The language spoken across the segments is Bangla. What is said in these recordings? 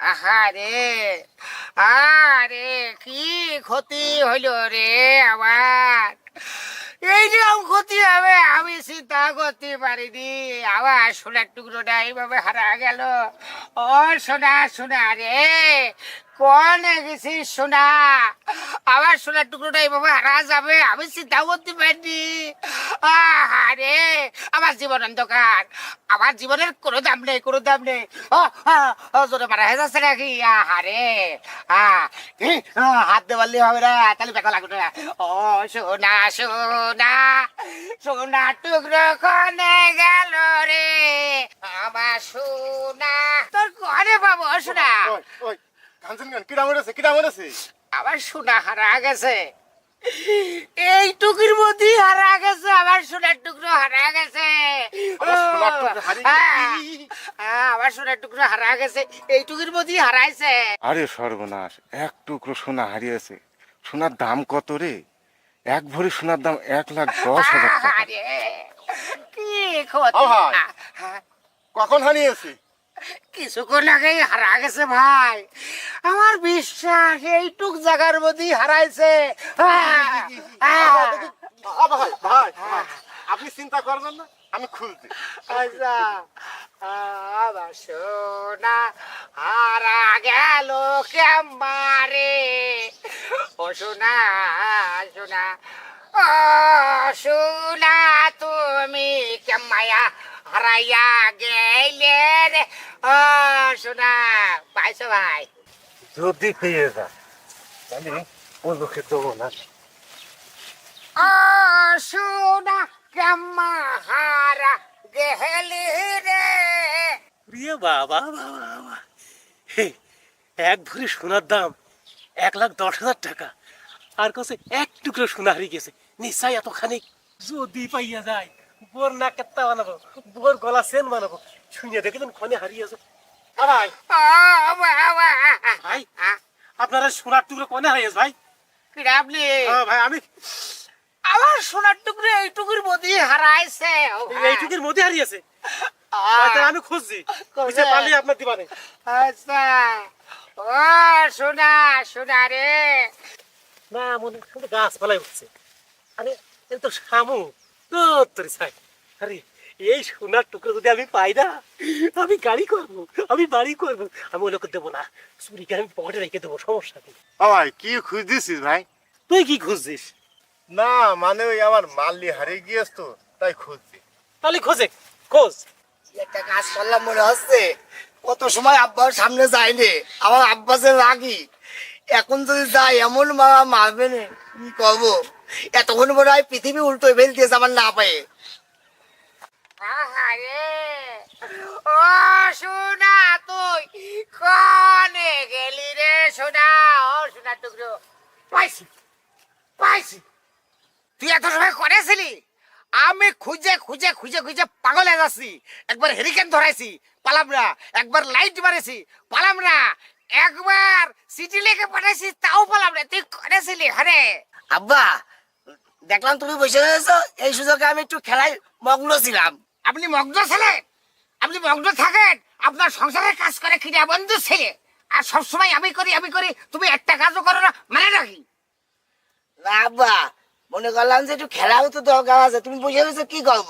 আহারে আরে কি ক্ষতি হইল রে আমার? এইরকম ক্ষতি হবে, আমি চিন্তা করতে পারিনি। আবার সোনার টুকরোটা এইভাবে হারা গেল। ও সোনা সোনা রে, কনে গেছিস সোনা? আবার সোনার টুকরোটা এইভাবে হারা যাবে, আমি চিন্তা করতে পারিনি। আরে আমার জীবন অন্ধকার। আমার জীবনের কোনো দাম নেই কোনো দাম নেই। জোরে মারা হয়ে যাচ্ছে নাকি? আহ, হাত দিয়ে পারলে হবে না তাহলে বেকা লাগবে না। ও সোনা সোনা সোনা টুকরো কনে গেল রে। আমার সোনা তোর কনে পাবো সোনা? কাঞ্চন গান কিরা মরেছে কিরা মরেছে আমার সোনা হারা গেছে। এই টুকির মধ্যে হারা গেছে আমার সোনার টুকরো হারা গেছে। আমার সোনার টুকরো হারিয়ে হ্যাঁ? হ্যাঁ, সোনার টুকরো হারা গেছে। এই টুকির মধ্যে হারাইছে। আরে সর্বনাশ এক টুকরো সোনা হারিয়েছে। সোনার দাম কত রে? এক ভরি সোনার দাম এক লাখ দশ হাজার টাকা। কি কখন হারিয়েছে? কিছুক্ষণ আগেই হারা গেছে ভাই। আমার বিশ্বাস এইটুক জায়গার মধ্যেই হারাইছে। হ্যাঁ, ভাই ভাই আপনি চিন্তা করবেন না আমি খুলছি। আচ্ছা সোনা হারা গেল কেমারে ও সোনা সোনা ও সোনা তুমি কেমায়া হারাইয়া গেলে রে। ও সোনা পাইছো ভাই। যদি পেয়ে যা ওই লোকে দেবো না। সোনা কেমা হারা গেলি রে। প্রিয় বাবা বাবা বাবা। হে, এক ভরি সোনার দাম এক লাখ দশ হাজার টাকা। আর কাছে এক টুকরো সোনা হারিয়ে গেছে। নিশ্চয় এতখানি। যদি পাইয়া যায় বোর না কেত্তা বানাবো বোর গলা সেন বানাবো। শুনে দেখলেন ক্ষণে হারিয়েছে আ ভাই ভাই আপনারা সোনার টুকরো কনে হারিয়েছে ভাই। আপনি ভাই আমি আমার সোনার টুকরো এইটুকুর মধ্যে হারাইছে। এইটুকুর মধ্যে হারিয়েছে। আমি খুঁজছি। খুঁজে পারলে আপনার দিবানে। আচ্ছা। ও সোনা সোনা রে। না মনে শুধু গাছপালাই উঠছে। আরে এ তো শামুক। তোর চাই আরে এই সোনার টুকরো যদি আমি পাই না আমি গাড়ি করব আমি বাড়ি করব। আমি ওই লোকে দেবো না চুরিকে আমি পকেটে রেখে দেবো সমস্যা নেই ভাই কি খুঁজছিস ভাই? তুই কি খুঁজছিস? না মানে ওই আমার মাল্লি হারিয়ে গিয়েছ তো তাই খুঁজছি। তাহলে খোঁজে খোঁজ। একটা কাজ করলাম মনে হচ্ছে কত সময় আব্বার সামনে যায়নি আমার আব্বা যে রাগি এখন যদি যাই এমন মা মারবে না কি করব? এতক্ষণ মনে হয় পৃথিবী উল্টো ফেলতেছে আমার না পায়ে। ও সোনা, তুই কনে গেলি রে সোনা? ও সোনা টুকরো। পাইছি পাইছি। তুই এত সময় করেছিলি আমি খুঁজে খুঁজে খুঁজে খুঁজে পাগল হয়ে যাচ্ছি। একবার হেরিকেন ধরাইছি, পালাম না। একবার লাইট মারেছি, পালাম না। একবার সিটি লেগে পাঠাইছি, তাও পালাম না। তুই করেছিলি হরে আব্বা, দেখলাম তুমি বসে রয়েছো। এই সুযোগে আমি একটু খেলায় মগ্ন ছিলাম। আপনি মগ্ন ছিলেন আপনি মগ্ন থাকেন আপনার সংসারের কাজ করে খিদা বন্ধু ছেলে? আর সবসময় আমি করি আমি করি তুমি একটা কাজও করো না মানে রাখি না আব্বা মনে করলাম যে একটু খেলাও তো দরকার আছে তুমি বসে রয়েছো কি করব?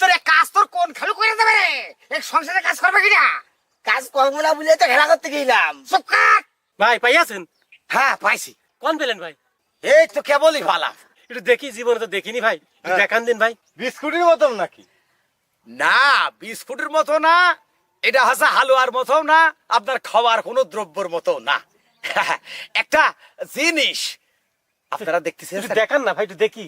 তোর কাজ তোর কোন খেলু করে দেবে রে? এক সংসারে কাজ করবে কিনা? কাজ করব না বলে তো খেলা করতে গেলাম। ভাই পাইয়াছেন? হ্যাঁ পাইছি। কোন পেলেন ভাই? এই তো কেবলই ভালা একটু দেখি জীবনে তো দেখিনি ভাই। হ্যাঁ। দেখান দিন ভাই। বিস্কুটের মতন নাকি? না বিস্কুটের মতো না এটা হচ্ছে হালুয়ার মতো না আপনার খাওয়ার কোনো দ্রব্যর মতো না। একটা জিনিস আপনারা দেখতেছেন দেখান না ভাই একটু দেখি।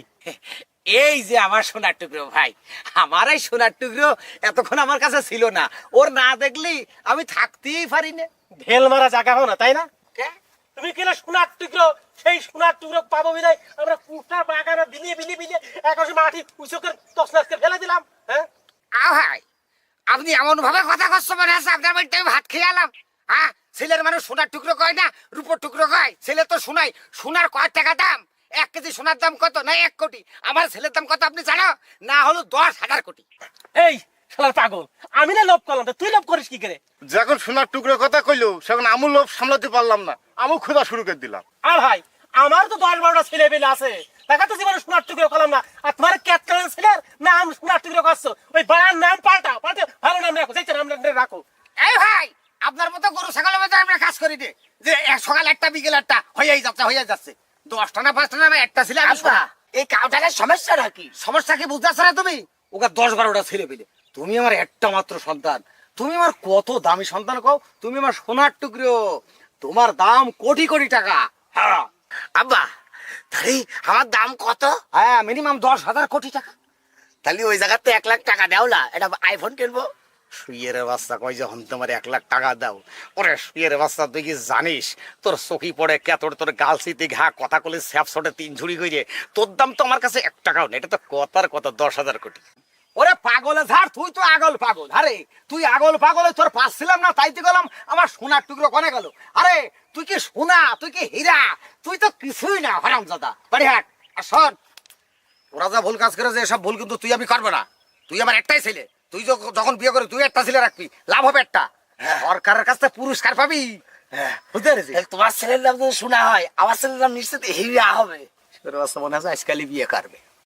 এই যে আমার সোনার টুকরো ভাই আমার এই সোনার টুকরো এতক্ষণ আমার কাছে ছিল না। ওর না দেখলেই আমি থাকতেই পারি না। ঢেল মারা জায়গা হো না তাই না? তুমি কিনা সোনার টুকরো সেই সোনার টুকরো পাবো বিদায় আমরা কুটার বাগানে বিলিয়ে বিলিয়ে বিলিয়ে একশো মাটি উঁচুকে তসনাসকে ফেলে দিলাম। ভাই আপনি এমন ভাবে কথা করছ মনে আছে আপনার বাড়িতে আমি ভাত খেয়ে এলাম। হ্যাঁ ছেলের মানুষ সোনার টুকরো কয় না? রূপোর টুকরো কয়? ছেলে তো শোনাই সোনার কয় টাকা দাম? এক কেজি সোনার দাম কত? না এক কোটি। আমার ছেলের দাম কত আপনি জানো? না হলো দশ হাজার কোটি। এই শালার পাগল। আমি না লোভ করলাম তুই লোভ করিস কি করে? যখন সোনার টুকরোর কথা কইলো সেখন আমু লোভ সামলাতে পারলাম না। আমু খোঁজা শুরু করে দিলাম। আর ভাই আমার তো দশ বারোটা ছেলে পেলে আছে। দেখা তো জীবনে সোনার টুকরো করলাম না। আর তোমার কালার নাম সোনার টুকরো করছ। ওই বাড়ার নাম পাল্টাও পাল্টে ভালো নাম রাখো নাম রাখো। এই ভাই আপনার মতো গরু ছাগলের মতো আমরা কাজ করি যে সকাল একটা বিকেল একটা হয়েই যাচ্ছে হয়ে যাচ্ছে। দশটা না পাঁচটা না একটা ছিল এই কাউটাকে সমস্যাটা কি? সমস্যা কি বুঝতেছ না তুমি? ওকে দশ বারোটা ছেলে পেলে। তুমি আমার একটা মাত্র সন্তান। তুমি আমার কত দামি সন্তান কও? তুমি আমার সোনার টুকরো। তোমার দাম কোটি কোটি টাকা। হ্যাঁ। আব্বা তাহলে আমার দাম কত? হ্যাঁ মিনিমাম দশ হাজার কোটি টাকা। তাহলে ওই জায়গাতে এক লাখ টাকা দাও না এটা আইফোন কিনবো। শুয়ের বাচ্চা কয় যখন তোমার এক লাখ টাকা দাও? ওরে শুয়ের বাচ্চা তুই কি জানিস? তোর চোখি পড়ে কেতর তোর গালসিতে ঘা কথা কলে স্যাপ সটে তিন ঝুড়ি কইরে তোর দাম তো আমার কাছে এক টাকাও নেই এটা তো কথার কথা দশ হাজার কোটি। ওরে পাগলে ধার তুই তো আগল পাগল। আরে তুই আগল পাগলে তোর পাস ছিলাম না তাইতে গেলাম আমার সোনার টুকরো কনে গেল। আরে তুই কি সোনা তুই কি হীরা? তুই তো কিছুই না হারাম দাদা বাড়ি হাট আর শোন ওরা যা ভুল কাজ করে যে এসব ভুল কিন্তু তুই আমি করব না। তুই আমার একটাই ছেলে। তুই যখ- যখন বিয়ে করে তুই একটা ছেলে রাখবি। লাভ হবে একটা। সরকারের কাছ থেকে পুরস্কার পাবি। বুঝতে পেরেছিস? তোমার ছেলের নাম যদি শোনা হয় আমার ছেলের নাম নিশ্চিত হিরা হবে। মনে আছে আজকালই বিয়ে করবে।